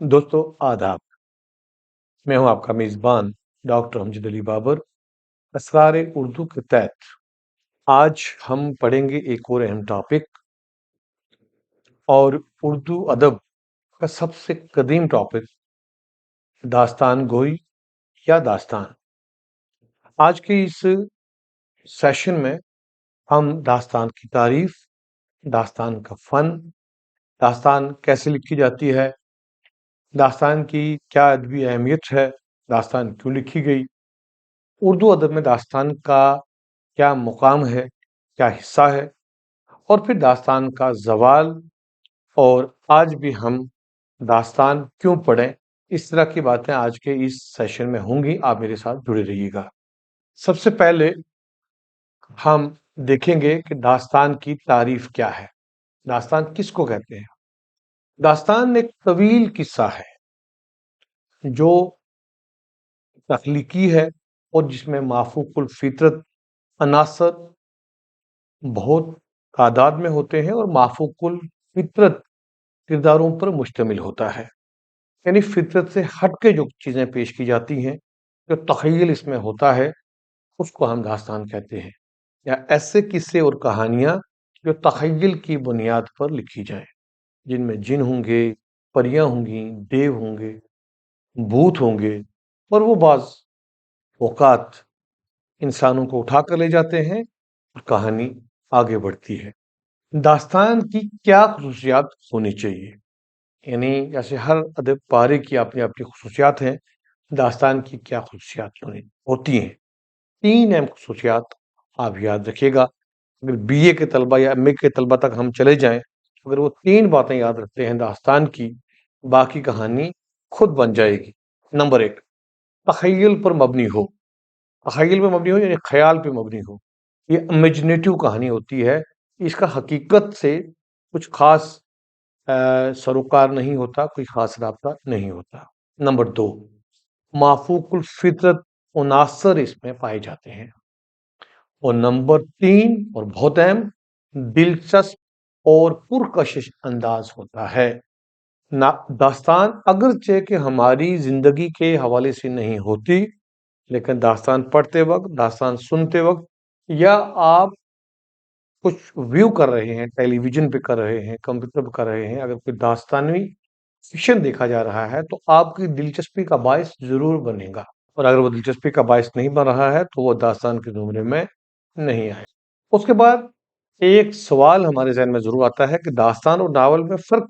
دوستو، آداب۔ میں ہوں آپ کا میزبان ڈاکٹر امجد علی بابر۔ اسرار اردو کے تحت آج ہم پڑھیں گے ایک اور اہم ٹاپک اور اردو ادب کا سب سے قدیم ٹاپک داستان گوئی یا داستان۔ آج کے اس سیشن میں ہم داستان کی تعریف، داستان کا فن، داستان کیسے لکھی جاتی ہے داستان کی کیا ادبی اہمیت ہے، داستان کیوں لکھی گئی؟ اردو ادب میں داستان کا کیا مقام ہے، کیا حصہ ہے؟ اور پھر داستان کا زوال، اور آج بھی ہم داستان کیوں پڑھیں؟ اس طرح کی باتیں آج کے اس سیشن میں ہوں گی، آپ میرے ساتھ جڑے رہیے گا۔ سب سے پہلے ہم دیکھیں گے کہ داستان کی تعریف کیا ہے۔ داستان کس کو کہتے ہیں؟ داستان ایک طویل قصہ ہے جو تخلیقی ہے اور جس میں معفوق الفطرت عناصر بہت تعداد میں ہوتے ہیں اور معفوق الفطرت کرداروں پر مشتمل ہوتا ہے۔ یعنی فطرت سے ہٹ کے جو چیزیں پیش کی جاتی ہیں، جو تخیل اس میں ہوتا ہے، اس کو ہم داستان کہتے ہیں۔ یا ایسے قصے اور کہانیاں جو تخیل کی بنیاد پر لکھی جائیں۔ جن میں جن ہوں گے، پریاں ہوں گی، دیو ہوں گے، بھوت ہوں گے اور وہ بعض اوقات انسانوں کو اٹھا کر لے جاتے ہیں اور کہانی آگے بڑھتی ہے۔ داستان کی کیا خصوصیات ہونی چاہیے؟ یعنی جیسے ہر ادب پارے کی اپنی اپنی خصوصیات ہیں، داستان کی کیا خصوصیات ہوتی ہیں؟ تین اہم خصوصیات آپ یاد رکھیے گا۔ اگر بی اے کے طلبہ یا ایم اے کے طلبہ تک ہم چلے جائیں اگر وہ تین باتیں یاد رکھتے ہیں داستان کی، باقی کہانی خود بن جائے گی۔ نمبر ایک، تخیل پر مبنی ہو۔ تخیل پر مبنی ہو یعنی خیال پہ مبنی ہو۔ یہ امیجنیٹو کہانی ہوتی ہے۔ اس کا حقیقت سے کچھ خاص سروکار نہیں ہوتا، کوئی خاص رابطہ نہیں ہوتا۔ نمبر دو معفوق الفطرت عناصر اس میں پائے جاتے ہیں۔ اور نمبر تین، اور بہت اہم، دلچسپ اور پرکشش انداز ہوتا ہے۔ داستان اگرچہ کہ ہماری زندگی کے حوالے سے نہیں ہوتی، لیکن داستان پڑھتے وقت، داستان سنتے وقت یا آپ کچھ ویو کر رہے ہیں، ٹیلی ویژن پہ کر رہے ہیں، کمپیوٹر پہ کر رہے ہیں، اگر کوئی داستانوی فکشن دیکھا جا رہا ہے تو آپ کی دلچسپی کا باعث ضرور بنے گا۔ اور اگر وہ دلچسپی کا باعث نہیں بن رہا ہے تو وہ داستان کے زمرے میں نہیں آئے۔ اس کے بعد ایک سوال ہمارے ذہن میں ضرور آتا ہے کہ داستان اور ناول میں فرق